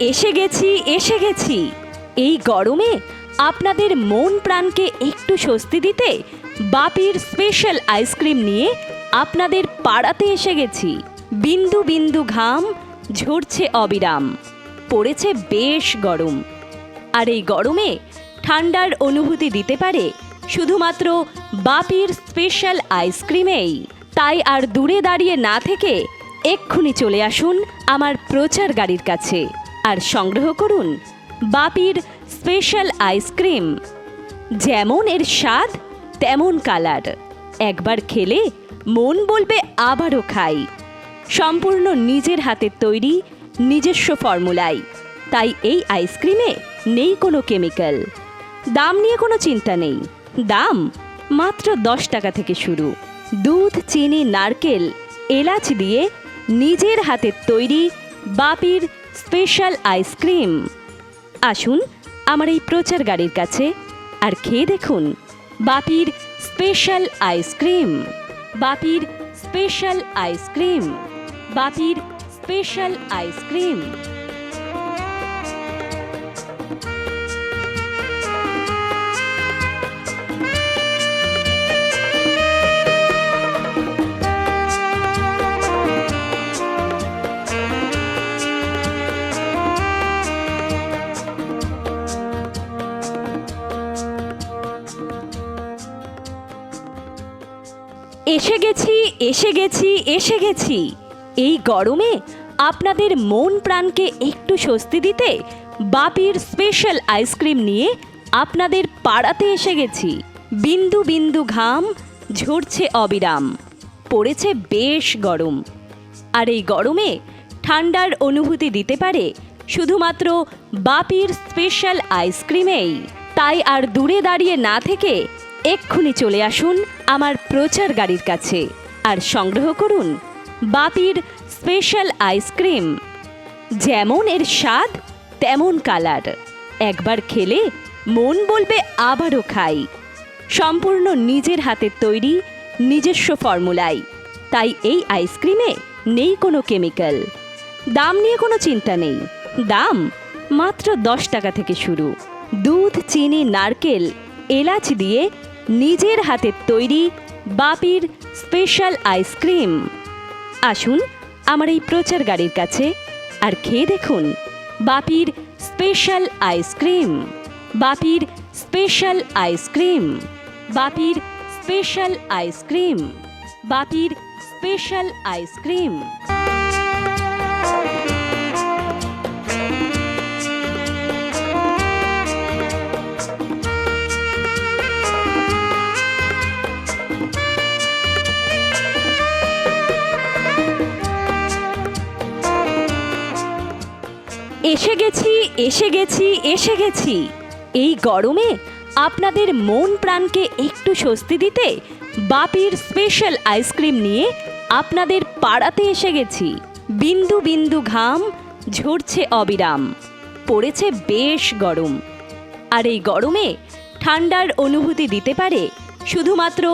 এসে গেছি এসে গেছি। এই গরমে আপনাদের মন প্রাণকে একটু স্বস্তি দিতে বাপির স্পেশাল আইসক্রিম নিয়ে আপনাদের পাড়াতে এসে গেছি। বিন্দু বিন্দু ঘাম, ঝরছে অবিরাম। পড়েছে বেশ গরম। আর এই গরমে ঠান্ডার অনুভূতি দিতে পারে শুধুমাত্র বাপির স্পেশাল আইসক্রিমেই তাই আর দূরে দাঁড়িয়ে না থেকে এক্ষুনি চলে আসুন আমার প্রচার গাড়ির কাছে। আর সংগ্রহ করুন বাপির স্পেশাল আইসক্রিম। যেমন এর স্বাদ, তেমন কালার। একবার খেলে মন বলবে আবারও খাই। সম্পূর্ণ নিজের হাতের তৈরি, নিজস্ব ফর্মুলাই। তাই এই আইসক্রিমে নেই কোনো কেমিক্যাল। দাম নিয়ে কোনো চিন্তা নেই। দাম মাত্র দশ টাকা থেকে শুরু। দুধ, চিনি, নারকেল, এলাচ দিয়ে নিজের হাতের তৈরি বাপির স্পেশাল আইসক্রিম আসুন আমার এই প্রচার গাড়ির কাছে আর খেয়ে দেখুন বাপির স্পেশাল আইসক্রিম বাপির স্পেশাল আইসক্রিম বাপির স্পেশাল আইসক্রিম এসে গেছি এসে গেছি। এই গরমে আপনাদের মন প্রাণকে একটু স্বস্তি দিতে বাপির স্পেশাল আইসক্রিম নিয়ে আপনাদের পাড়াতে এসে গেছি। বিন্দু বিন্দু ঘাম, ঝরছে অবিরাম। পড়েছে বেশ গরম। আর এই গরমে ঠান্ডার অনুভূতি দিতে পারে শুধুমাত্র বাপির স্পেশাল আইসক্রিমেই তাই আর দূরে দাঁড়িয়ে না থেকে এক্ষুনি চলে আসুন আমার প্রচার গাড়ির কাছে। আর সংগ্রহ করুন বাপির স্পেশাল আইসক্রিম। যেমন এর স্বাদ, তেমন কালার। একবার খেলে মন বলবে আবারও খাই। সম্পূর্ণ নিজের হাতের তৈরি, নিজস্ব ফর্মুলাই। তাই এই আইসক্রিমে নেই কোনো কেমিক্যাল। দাম নিয়ে কোনো চিন্তা নেই। দাম মাত্র দশ টাকা থেকে শুরু। দুধ, চিনি, নারকেল, এলাচ দিয়ে নিজের হাতের তৈরি বাপির স্পেশাল আইসক্রিম আসুন আমার এই প্রচার গাড়ির কাছে আর খেয়ে দেখুন বাপির স্পেশাল আইসক্রিম বাপির স্পেশাল আইসক্রিম বাপির স্পেশাল আইসক্রিম বাপির স্পেশাল আইসক্রিম এসে গেছি এসে গেছি এসে গেছি। এই গরমে আপনাদের মন প্রাণকে একটু স্বস্তি দিতে বাপির স্পেশাল আইসক্রিম নিয়ে আপনাদের পাড়াতে এসে গেছি। বিন্দু বিন্দু ঘাম, ঝরছে অবিরাম। পড়েছে বেশ গরম। আর এই গরমে ঠান্ডার অনুভূতি দিতে পারে শুধুমাত্র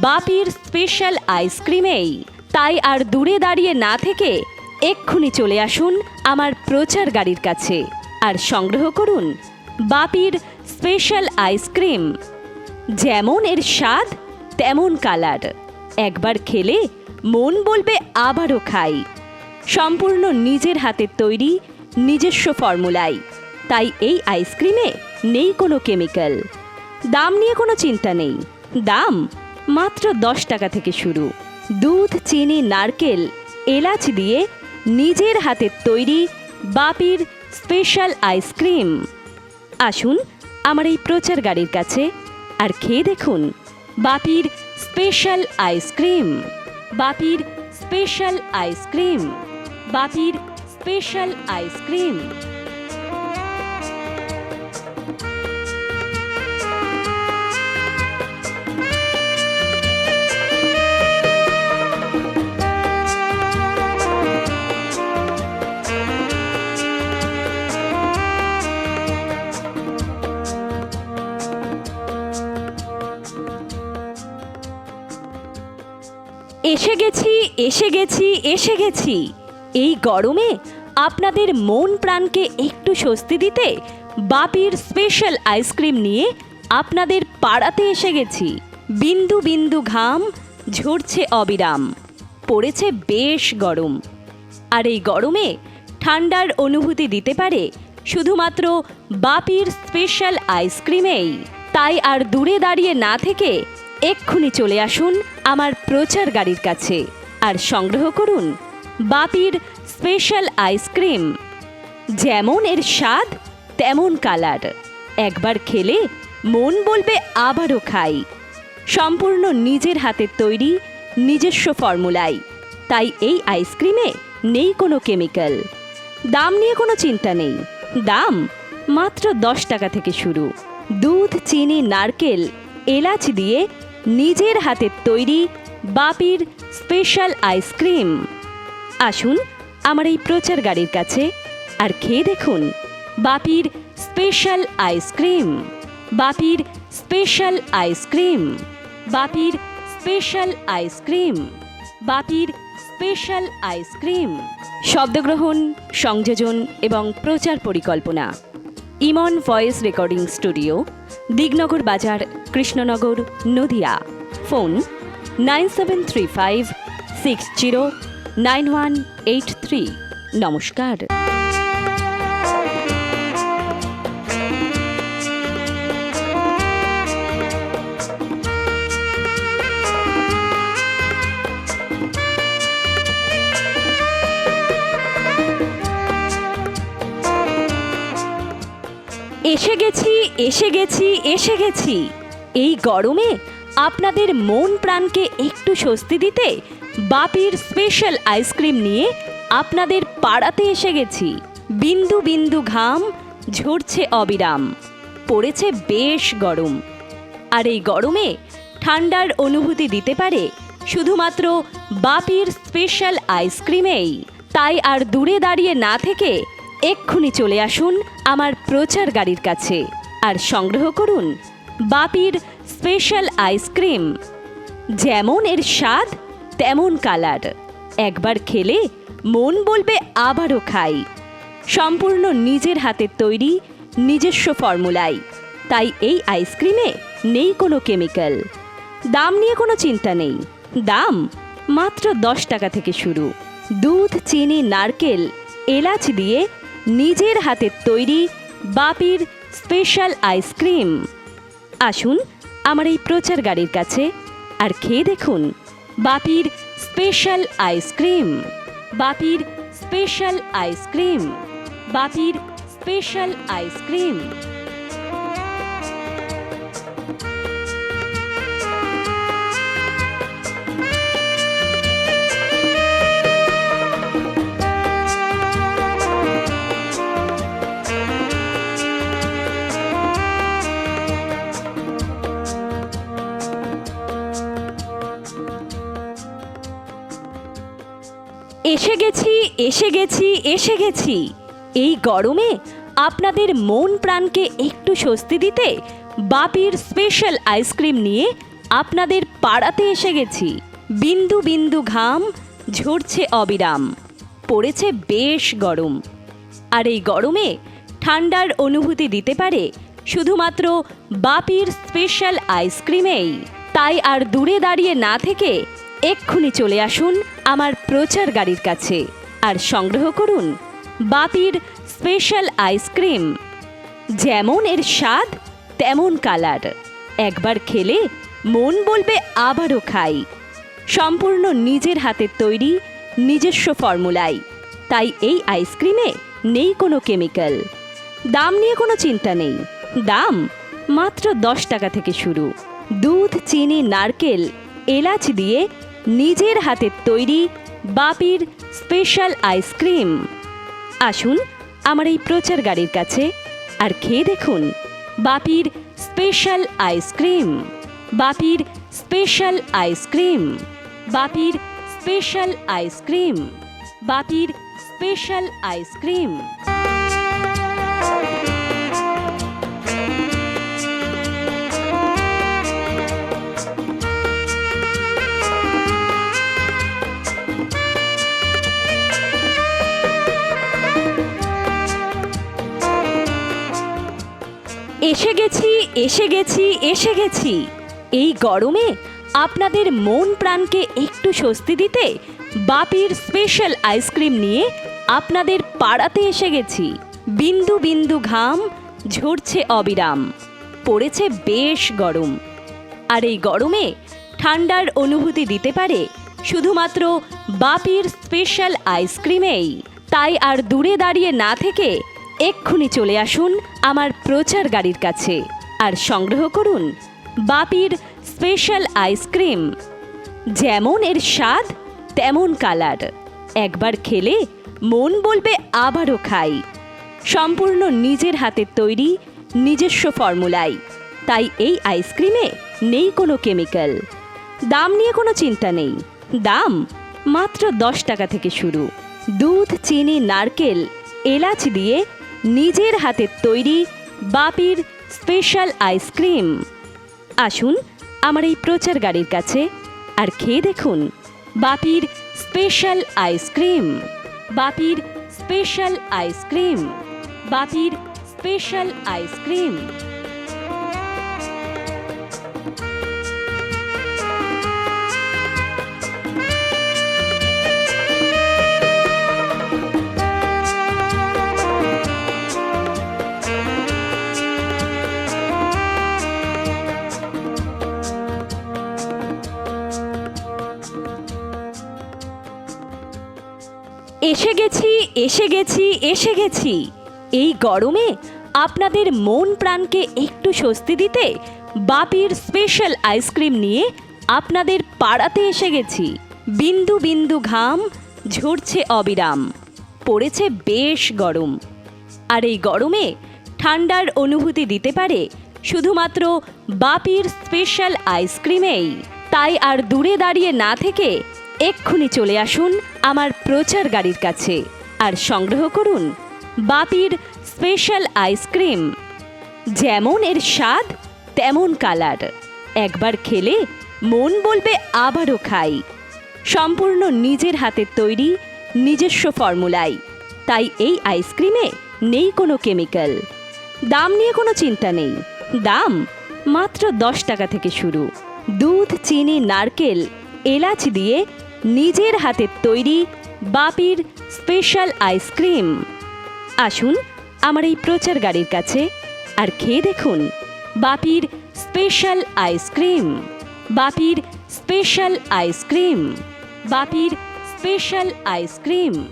বাপির স্পেশাল আইসক্রিমেই তাই আর দূরে দাঁড়িয়ে না থেকে এক্ষুনি চলে আসুন আমার প্রচার গাড়ির কাছে। আর সংগ্রহ করুন বাপির স্পেশাল আইসক্রিম যেমন এর স্বাদ, তেমন কালার একবার খেলে মন বলবে আবারও খাই। সম্পূর্ণ নিজের হাতের তৈরি, নিজস্ব ফর্মুলাই তাই এই আইসক্রিমে নেই কোনো কেমিক্যাল দাম নিয়ে কোনো চিন্তা নেই। দাম মাত্র দশ টাকা থেকে শুরু। দুধ, চিনি, নারকেল, এলাচ দিয়ে নিজের হাতে তৈরি বাপির স্পেশাল আইসক্রিম আসুন আমার এই প্রচার গাড়ির কাছে আর খেয়ে দেখুন বাপির স্পেশাল আইসক্রিম বাপির স্পেশাল আইসক্রিম বাপির স্পেশাল আইসক্রিম এসে গেছি এসে গেছি এসে গেছি। এই গরমে আপনাদের মন প্রাণকে একটু স্বস্তি দিতে বাপির স্পেশাল আইসক্রিম নিয়ে আপনাদের পাড়াতে এসে গেছি। বিন্দু বিন্দু ঘাম, ঝরছে অবিরাম। পড়েছে বেশ গরম। আর এই গরমে ঠান্ডার অনুভূতি দিতে পারে শুধুমাত্র বাপির স্পেশাল আইসক্রিমেই তাই আর দূরে দাঁড়িয়ে না থেকে এক্ষুনি চলে আসুন আমার প্রচার গাড়ির কাছে। আর সংগ্রহ করুন বাপির স্পেশাল আইসক্রিম যেমন এর স্বাদ, তেমন কালার। একবার খেলে মন বলবে আবারও খাই। সম্পূর্ণ নিজের হাতের তৈরি, নিজস্ব ফর্মুলাই। তাই এই আইসক্রিমে নেই কোনো কেমিক্যাল। দাম নিয়ে কোনো চিন্তা নেই। দাম মাত্র দশ টাকা থেকে শুরু। দুধ, চিনি, নারকেল, এলাচ দিয়ে নিজের হাতের তৈরি বাপির স্পেশাল আইসক্রিম আসুন আমার এই প্রচার গাড়ির কাছে আর খেয়ে দেখুন বাপির স্পেশাল আইসক্রিম বাপির স্পেশাল আইসক্রিম বাপির স্পেশাল আইসক্রিম বাপির স্পেশাল আইসক্রিম শব্দগ্রহণ, সংযোজন এবং প্রচার পরিকল্পনা। Imon voice recording studio Dignagar বাজার, Krishnanagar, Nadia. Phone nine seven three five six zero nine one eight three. নমস্কার। এসে গেছি এসে গেছি এসে গেছি। এই গরমে আপনাদের মন প্রাণকে একটু স্বস্তি দিতে বাপির স্পেশাল আইসক্রিম নিয়ে আপনাদের পাড়াতে এসে গেছি। বিন্দু বিন্দু ঘাম, ঝরছে অবিরাম। পড়েছে বেশ গরম। আর এই গরমে ঠান্ডার অনুভূতি দিতে পারে শুধুমাত্র বাপির স্পেশাল আইসক্রিমেই তাই আর দূরে দাঁড়িয়ে না থেকে এক্ষুনি চলে আসুন আমার প্রচার গাড়ির কাছে। আর সংগ্রহ করুন বাপির স্পেশাল আইসক্রিম যেমন এর স্বাদ, তেমন কালার একবার খেলে মন বলবে আবারও খাই। সম্পূর্ণ নিজের হাতের তৈরি, নিজস্ব ফর্মুলাই তাই এই আইসক্রিমে নেই কোনো কেমিক্যাল দাম নিয়ে কোনো চিন্তা নেই। দাম মাত্র দশ টাকা থেকে শুরু। দুধ, চিনি, নারকেল, এলাচ দিয়ে নিজের হাতে তৈরি বাপির স্পেশাল আইসক্রিম আসুন আমার এই প্রচার গাড়ির কাছে আর খেয়ে দেখুন বাপির স্পেশাল আইসক্রিম বাপির স্পেশাল আইসক্রিম বাপির স্পেশাল আইসক্রিম এসে গেছি এসে গেছি এসে গেছি। এই গরমে আপনাদের মন প্রাণকে একটু স্বস্তি দিতে বাপির স্পেশাল আইসক্রিম নিয়ে আপনাদের পাড়াতে এসে গেছি। বিন্দু বিন্দু ঘাম, ঝরছে অবিরাম। পড়েছে বেশ গরম। আর এই গরমে ঠান্ডার অনুভূতি দিতে পারে শুধুমাত্র বাপির স্পেশাল আইসক্রিমেই তাই আর দূরে দাঁড়িয়ে না থেকে এক্ষুনি চলে আসুন আমার প্রচার গাড়ির কাছে। আর সংগ্রহ করুন বাপির স্পেশাল আইসক্রিম যেমন এর স্বাদ, তেমন কালার। একবার খেলে মন বলবে আবারও খাই। সম্পূর্ণ নিজের হাতের তৈরি, নিজস্ব ফর্মুলাই তাই এই আইসক্রিমে নেই কোনো কেমিক্যাল। দাম নিয়ে কোনো চিন্তা নেই। দাম মাত্র দশ টাকা থেকে শুরু। দুধ, চিনি, নারকেল, এলাচ দিয়ে নিজের হাতের তৈরি বাপির স্পেশাল আইসক্রিম আসুন আমার এই প্রচার গাড়ির কাছে আর খেয়ে দেখুন বাপির স্পেশাল আইসক্রিম বাপির স্পেশাল আইসক্রিম বাপির স্পেশাল আইসক্রিম বাপির স্পেশাল আইসক্রিম এসে গেছি এসে গেছি এসে গেছি। এই গরমে আপনাদের মন প্রাণকে একটু স্বস্তি দিতে বাপির স্পেশাল আইসক্রিম নিয়ে আপনাদের পাড়াতে এসে গেছি। বিন্দু বিন্দু ঘাম, ঝরছে অবিরাম। পড়েছে বেশ গরম। আর এই গরমে ঠান্ডার অনুভূতি দিতে পারে শুধুমাত্র বাপির স্পেশাল আইসক্রিমেই তাই আর দূরে দাঁড়িয়ে না থেকে এক্ষুনি চলে আসুন আমার প্রচার গাড়ির কাছে। আর সংগ্রহ করুন বাপির স্পেশাল আইসক্রিম যেমন এর স্বাদ, তেমন কালার। একবার খেলে মন বলবে আবারও খাই। সম্পূর্ণ নিজের হাতের তৈরি, নিজস্ব ফর্মুলাই। তাই এই আইসক্রিমে নেই কোনো কেমিক্যাল। দাম নিয়ে কোনো চিন্তা নেই। দাম মাত্র দশ টাকা থেকে শুরু। দুধ, চিনি, নারকেল, এলাচ দিয়ে নিজের হাতে তৈরি বাপির স্পেশাল আইসক্রিম আসুন আমার এই প্রচার গাড়ির কাছে আর খেয়ে দেখুন বাপির স্পেশাল আইসক্রিম বাপির স্পেশাল আইসক্রিম বাপির স্পেশাল আইসক্রিম এসে গেছি এসে গেছি এসে গেছি। এই গরমে আপনাদের মন প্রাণকে একটু স্বস্তি দিতে বাপির স্পেশাল আইসক্রিম নিয়ে আপনাদের পাড়াতে এসে গেছি। বিন্দু বিন্দু ঘাম, ঝরছে অবিরাম। পড়েছে বেশ গরম। আর এই গরমে ঠান্ডার অনুভূতি দিতে পারে শুধুমাত্র বাপির স্পেশাল আইসক্রিমেই তাই আর দূরে দাঁড়িয়ে না থেকে এক্ষুনি চলে আসুন আমার প্রচার গাড়ির কাছে। আর সংগ্রহ করুন বাপির স্পেশাল আইসক্রিম যেমন এর স্বাদ, তেমন কালার। একবার খেলে মন বলবে আবারও খাই। সম্পূর্ণ নিজের হাতের তৈরি, নিজস্ব ফর্মুলাই। তাই এই আইসক্রিমে নেই কোনো কেমিক্যাল। দাম নিয়ে কোনো চিন্তা নেই। দাম মাত্র দশ টাকা থেকে শুরু। দুধ, চিনি, নারকেল, এলাচ দিয়ে নিজের হাতের তৈরি বাপির স্পেশাল আইসক্রিম আসুন আমার এই প্রচার গাড়ির কাছে আর খেয়ে দেখুন বাপির স্পেশাল আইসক্রিম বাপির স্পেশাল আইসক্রিম বাপির স্পেশাল আইসক্রিম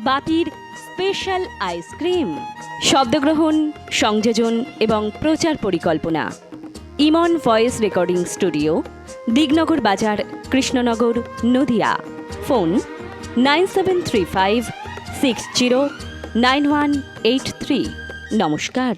বাপির স্পেশাল আইসক্রিম শব্দগ্রহণ, সংযোজন এবং প্রচার পরিকল্পনা। Imon voice recording studio, Dignagar বাজার Krishnanagar Nadia. Phone nine seven three five six zero nine one eight three. নমস্কার।